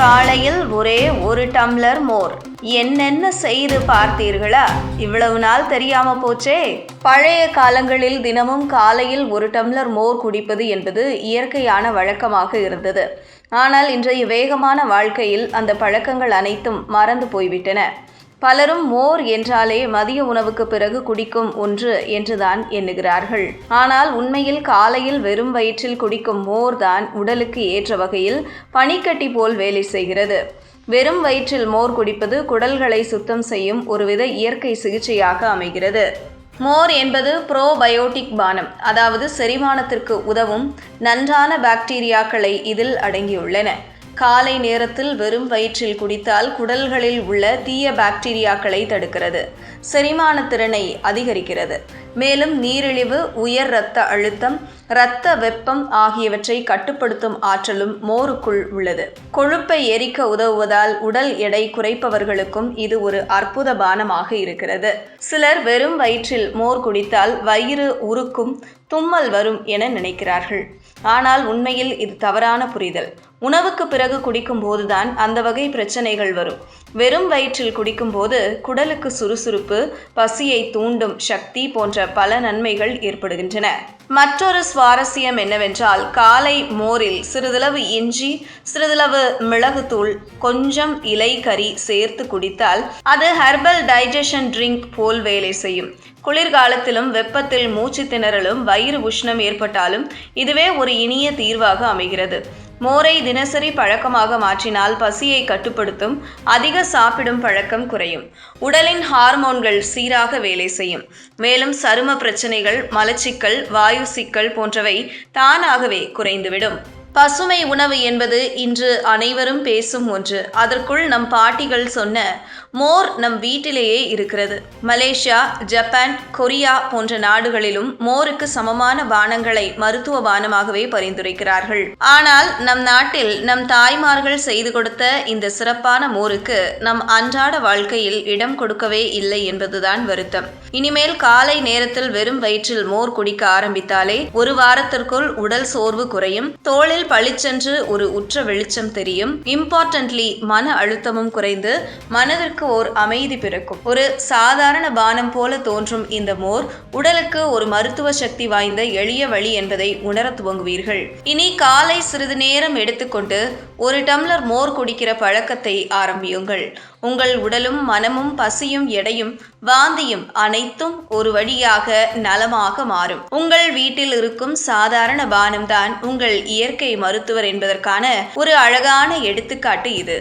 காலையில் ஒரே ஒரு டம்ளர் மோர். என்னென்ன செய்து பார்த்தீர்களா? இவ்வளவு நாள் தெரியாம போச்சே. பழைய காலங்களில் தினமும் காலையில் ஒரு டம்ளர் மோர் குடிப்பது என்பது இயற்கையான வழக்கமாக இருந்தது. ஆனால் இன்றைய வேகமான வாழ்க்கையில் அந்த பழக்கங்கள் அனைத்தும் மறந்து போய்விட்டன. பலரும் மோர் என்றாலே மதிய உணவுக்கு பிறகு குடிக்கும் ஒன்று என்றுதான் எண்ணுகிறார்கள். ஆனால் உண்மையில் காலையில் வெறும் வயிற்றில் குடிக்கும் மோர் தான் உடலுக்கு ஏற்ற வகையில் பனிக்கட்டி போல் வேலை செய்கிறது. வெறும் வயிற்றில் மோர் குடிப்பது குடல்களை சுத்தம் செய்யும் ஒருவித இயற்கை சிகிச்சையாக அமைகிறது. மோர் என்பது ப்ரோபயோட்டிக் பானம் அதாவது செரிமானத்திற்கு உதவும் நன்றான பாக்டீரியாக்களை இதில் அடங்கியுள்ளன. காலை நேரத்தில் வெறும் வயிற்றில் குடித்தால் குடல்களில் உள்ள தீய பாக்டீரியாக்களை தடுக்கிறது. செரிமான திறனை அதிகரிக்கிறது. மேலும் நீரிழிவு உயர் இரத்த அழுத்தம் இரத்த வெப்பம் ஆகியவற்றை கட்டுப்படுத்தும் ஆற்றலும் மோருக்குள் உள்ளது. கொழுப்பை எரிக்க உதவுவதால் உடல் எடை குறைப்பவர்களுக்கும் இது ஒரு அற்புத பானமாக இருக்கிறது. சிலர் வெறும் வயிற்றில் மோர் குடித்தால் வயிறு உருக்கும் தும்மல் வரும் என நினைக்கிறார்கள். ஆனால் உண்மையில் இது தவறான புரிதல். உணவுக்கு பிறகு குடிக்கும் போதுதான் அந்த வகை பிரச்சனைகள் வரும். வெறும் வயிற்றில் குடிக்கும்போது குடலுக்கு சுறுசுறுப்பு பசியை தூண்டும் சக்தி போன்ற பல நன்மைகள் ஏற்படுகின்றன. மற்றொரு சுவாரஸ்யம் என்னவென்றால் காலை மோரில் சிறிதளவு இஞ்சி சிறிதளவு மிளகுத்தூள் கொஞ்சம் இலை கறி சேர்த்து குடித்தால் அது ஹெர்பல் டைஜஷன் ட்ரிங்க் போல் வேலை செய்யும். குளிர்காலத்திலும் வெப்பத்தில் மூச்சு திணறலும் வயிறு உஷ்ணம் ஏற்பட்டாலும் இதுவே ஒரு இனிய தீர்வாக அமைகிறது. மோரை தினசரி பழக்கமாக மாற்றினால் பசியை கட்டுப்படுத்தும் அதிக சாப்பிடும் பழக்கம் குறையும். உடலின் ஹார்மோன்கள் சீராக வேலை செய்யும். மேலும் சரும பிரச்சனைகள் மலச்சிக்கல் வாயு சிக்கல் போன்றவை தானாகவே குறைந்துவிடும். பசுமை உணவு என்பது இன்று அனைவரும் பேசும் ஒன்று. அதற்குள் நம் பாட்டிகள் சொன்ன மோர் நம் வீட்டிலேயே இருக்கிறது. மலேசியா ஜப்பான் கொரியா போன்ற நாடுகளிலும் மோருக்கு சமமான பானங்களை மருத்துவ பானமாகவே பரிந்துரைக்கிறார்கள். ஆனால் நம் நாட்டில் நம் தாய்மார்கள் செய்து கொடுத்த இந்த சிறப்பான மோருக்கு நம் அன்றாட வாழ்க்கையில் இடம் கொடுக்கவே இல்லை என்பதுதான் வருத்தம். இனிமேல் காலை நேரத்தில் வெறும் வயிற்றில் மோர் குடிக்க ஆரம்பித்தாலே ஒரு வாரத்திற்குள் உடல் சோர்வு குறையும். தோளில் கண்ணில் பளிச்சென்று ஒரு உற்ற வெளிச்சம் தெரியும். இம்பார்ட்டன்ட்லி மன அழுத்தமும் குறைந்து மனதிற்கு ஓர் அமைதி பிறக்கும். ஒரு சாதாரண பானம் போல தோன்றும் இந்த மோர் உடலுக்கு ஒரு மருத்துவ சக்தி வாய்ந்த எளிய வழி என்பதை உணர துவங்குவீர்கள். இனி காலை சிறிது நேரம் எடுத்துக்கொண்டு ஒரு டம்ளர் மோர் குடிக்கிற பழக்கத்தை ஆரம்பியுங்கள். உங்கள் உடலும் மனமும் பசியும் எடையும் வாந்தியும் அனைத்தும் ஒரு வழியாக நலமாக மாறும். உங்கள் வீட்டில் இருக்கும் சாதாரண பானம்தான் உங்கள் இயற்கை மருத்துவர் என்பதற்கான ஒரு அழகான எடுத்துக்காட்டு இது.